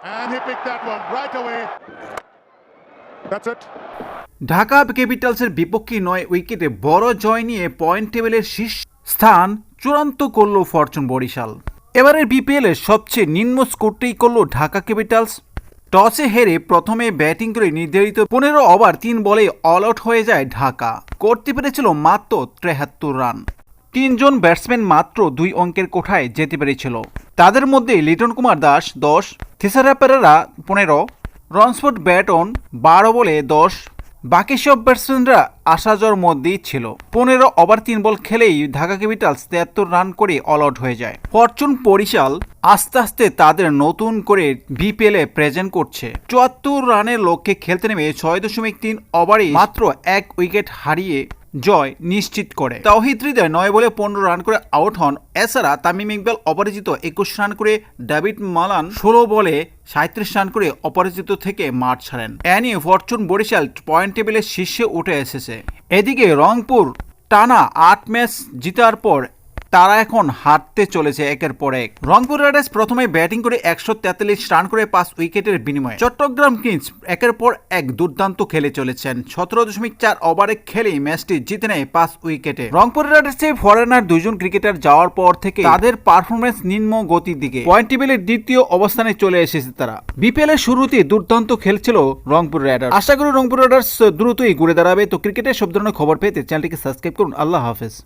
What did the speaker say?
And he picked that one right away. That's it. Dhaka ক্যাপিটালসের বিপক্ষে নয় উইকেটে বড় জয় নিয়ে পয়েন্ট টেবিলের শীর্ষ স্থান চূড়ান্ত করল ফরচুন বরিশাল। এবারের বিপিএলের সবচেয়ে নিম্ন স্কোরটাই করল ঢাকা ক্যাপিটালস। টসে হেরে প্রথমে ব্যাটিং করে নির্ধারিত পনেরো ওভার তিন বলে অল আউট হয়ে যায় ঢাকা। করতে পেরেছিল মাত্র ত্রেহাত্তর রান। তিনজন ব্যাটসম্যান মাত্র দুই অঙ্কের কোঠায় যেতে পেরেছিল। তাদের মধ্যে লিটন কুমার দাস দশ থিসারা পেরেরা পনেরো রনস্পট ব্যাটন বারো বলে দশ, বাকি সব ব্যাটসম্যানরা আসাজর মধ্যেই ছিল। পনেরো ওভার তিন বল খেলেই ঢাকা ক্যাপিটালস তিয়াত্তর রান করে অল আউট হয়ে যায়। ফরচুন বরিশাল আস্তে আস্তে তাদের নতুন করে বিপিএল এ প্রেজেন্ট করছে। চুয়াত্তর রানের লক্ষ্যে খেলতে নেমে ছয় দশমিক তিন ওভারে মাত্র এক উইকেট হারিয়ে জয় নিশ্চিত করে। তাওহিদ হৃদয় নয় বলে পনেরো রান করে আউট হন। এছাড়া তামিম ইকবাল অপরাজিত একুশ রান করে ডেভিড মালান ষোলো বলে সাঁত্রিশ রান করে অপরাজিত থেকে মাঠ ছাড়েন। এ নিয়ে ফরচুন বরিশাল পয়েন্ট টেবিলের শীর্ষে উঠে এসেছে। এদিকে রংপুর টানা আট ম্যাচ জিতার পর তারা এখন হারতে চলেছে একের পর এক। রংপুর রাইডার্স প্রথমে ব্যাটিং করে একশো তেতাল্লিশ রান করে পাঁচ উইকেটের বিনিময়ে। চট্টগ্রাম কিংস একের পর এক দুর্দান্ত খেলে চলেছেন। সতেরো দশমিক চার ওভারে খেলেই ম্যাচটি জিতে নেয় পাঁচ উইকেটে। রংপুর রাইডার্সে ফরেনার দুজন ক্রিকেটার যাওয়ার পর থেকে তাদের পারফরমেন্স নিম্ন গতির দিকে। পয়েন্ট টেবিলের দ্বিতীয় অবস্থানে চলে এসেছে তারা। বিপিএল এর শুরুতে দুর্দান্ত খেলছিল রংপুর রাইডার্স। আশা করি রংপুর রাইডার্স দ্রুতই ঘুরে দাঁড়াবে। তো ক্রিকেটের সব ধরনের খবর পেতে চ্যানেলটিকে সাবস্ক্রাইব করুন। আল্লাহ হাফেজ।